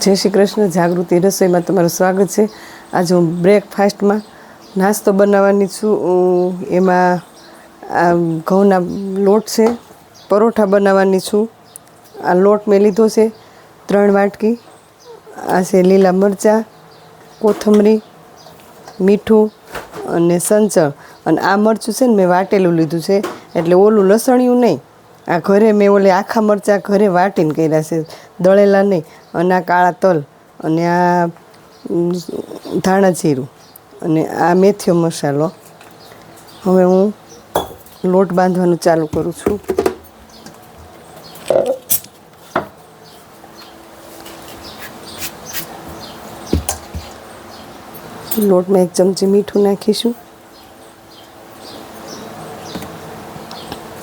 જય શ્રી કૃષ્ણ. જાગૃતિ રસોઈમાં તમારું સ્વાગત છે. આજે હું બ્રેકફાસ્ટમાં નાસ્તો બનાવવાની છું. એમાં આ ઘઉંના લોટ છે, પરોઠા બનાવવાની છું. આ લોટ મેં લીધો છે, ત્રણ વાટકી. આ છે લીલા મરચાં, કોથમરી, મીઠું અને સંચળ. અને આ મરચું છે ને મેં વાટેલું લીધું છે. એટલે ઓલું લસણિયું નહીં. આ ઘરે મેં ઓલે આખા મરચાં ઘરે વાટીને કર્યા છે. દળેલા નહીં, અને આ કાળા તલ, અને આ ધાણા જીરું, અને આ મેથીયો મસાલો. હવે હું લોટ બાંધવાનું ચાલુ કરું છું. લોટમાં એક ચમચી મીઠું નાખીશું.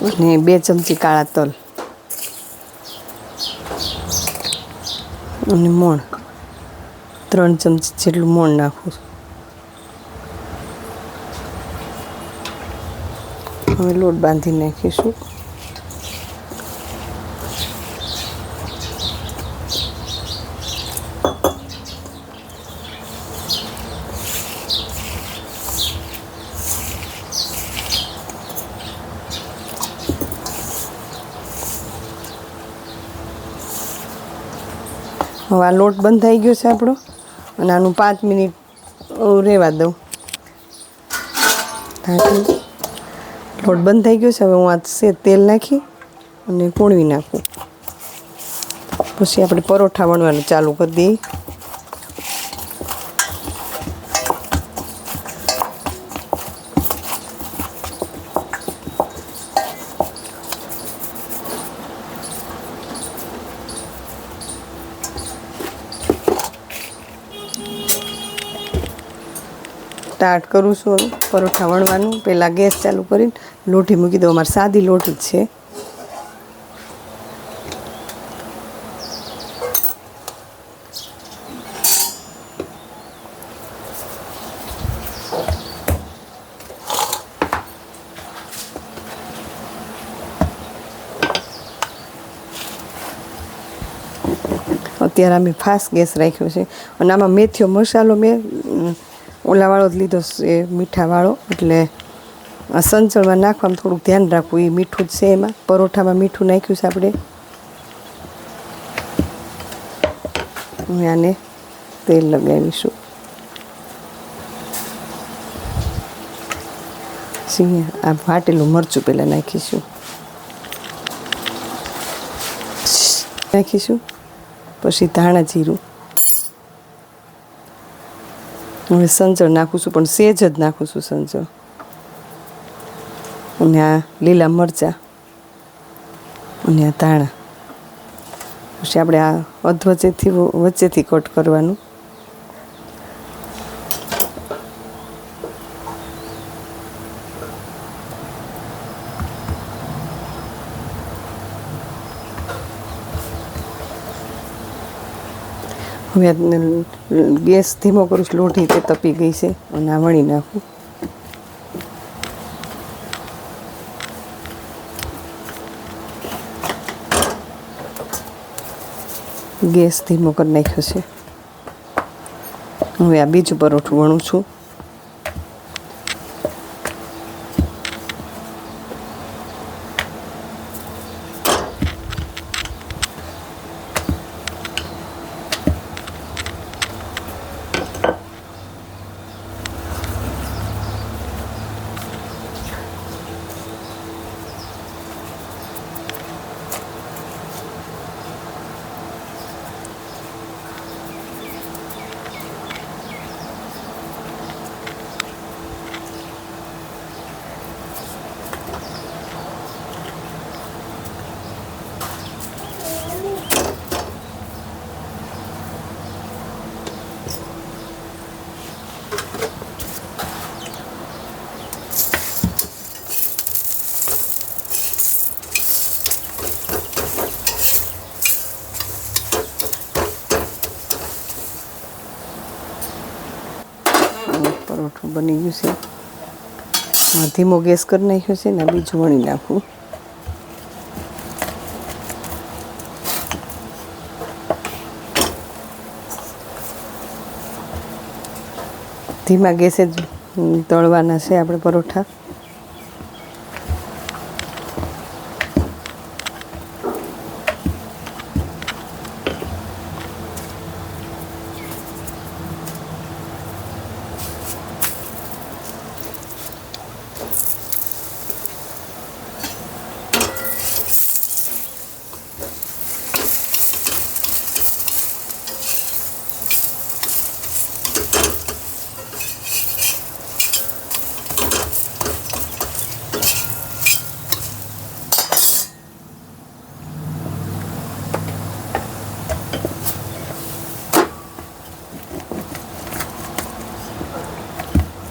અને બે ચમચી કાળા તલ. અને મોણ. ત્રણ ચમચી જેટલું મોણ નાખું હવે લોટ બાંધી નાખીશું. હવે આ લોટ બંધ થઈ ગયો છે આપણો. અને આનું પાંચ મિનિટ રહેવા દઉં. લોટ બંધ થઈ ગયો છે. હવે હું આ સે તેલ નાખી અને કૂણવી નાખું. પછી આપણે પરોઠા વણવાનું ચાલુ કરી દઈએ. સ્ટાર્ટ કરું છું પરોઠા વણવાનું. પહેલાં ગેસ ચાલુ કરીને લોટી મૂકી દઉં. અમારે સાદી લોટી છે. અત્યારે અમે ફાસ્ટ ગેસ રાખ્યો છે. અને આમાં મેથીયો મસાલો મેં ઓલાવાળો જ લીધો છે મીઠાવાળો. એટલે સંચળમાં નાખવામાં થોડુંક ધ્યાન રાખવું, એ મીઠું જ છે એમાં. પરોઠામાં મીઠું નાખ્યું છે આપણે. હું આને તેલ લગાવીશું. સિંહ, આ વાટેલું મરચું પહેલાં નાખીશું. નાખીશું. પછી ધાણા જીરું. હવે સંચળ નાખું છું, પણ સેજ જ નાખું છું સંચળ અને આ લીલા મરચાં અને આ ધાણા. પછી આપણે આ અધવચ્ચેથી વચ્ચેથી કટ કરવાનું. હવે ગેસ ધીમો કરું છું, લોઢી તે તપી ગઈ છે, અને આ વણી નાખું. ગેસ ધીમો કરી નાખ્યો છે. હવે આ બીજું પરોઠું વણું છું. પરોઠું બની ગયું છે. ધીમો ગેસ કરી નાખ્યો છે ને બીજું વણી નાખું. ધીમા ગેસે જ તળવાના છે આપણે પરોઠા.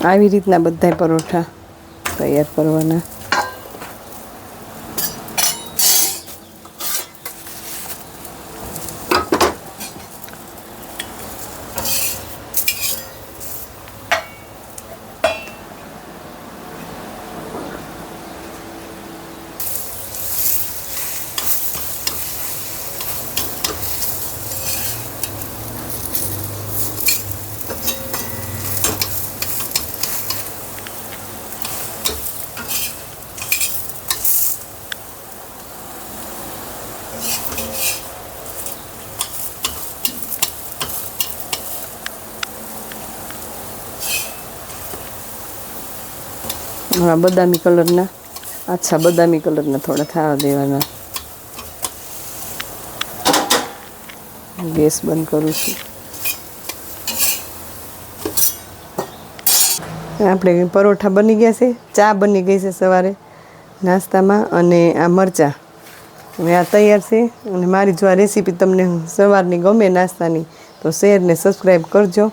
આવી રીતના બધાય પરોઠા તૈયાર કરવાના. હા બદામી કલરના. આછા બદામી કલરના થોડા થવા દેવાના. ગેસ બંધ કરું છું. આપણે પરોઠા બની ગયા છે. ચા બની ગઈ છે સવારે નાસ્તામાં અને આ મરચાં. હવે આ તૈયાર છે અને મારી જો આ રેસીપી તમને સવારની ગમે નાસ્તાની, તો શેર ને સબસ્ક્રાઈબ કરજો.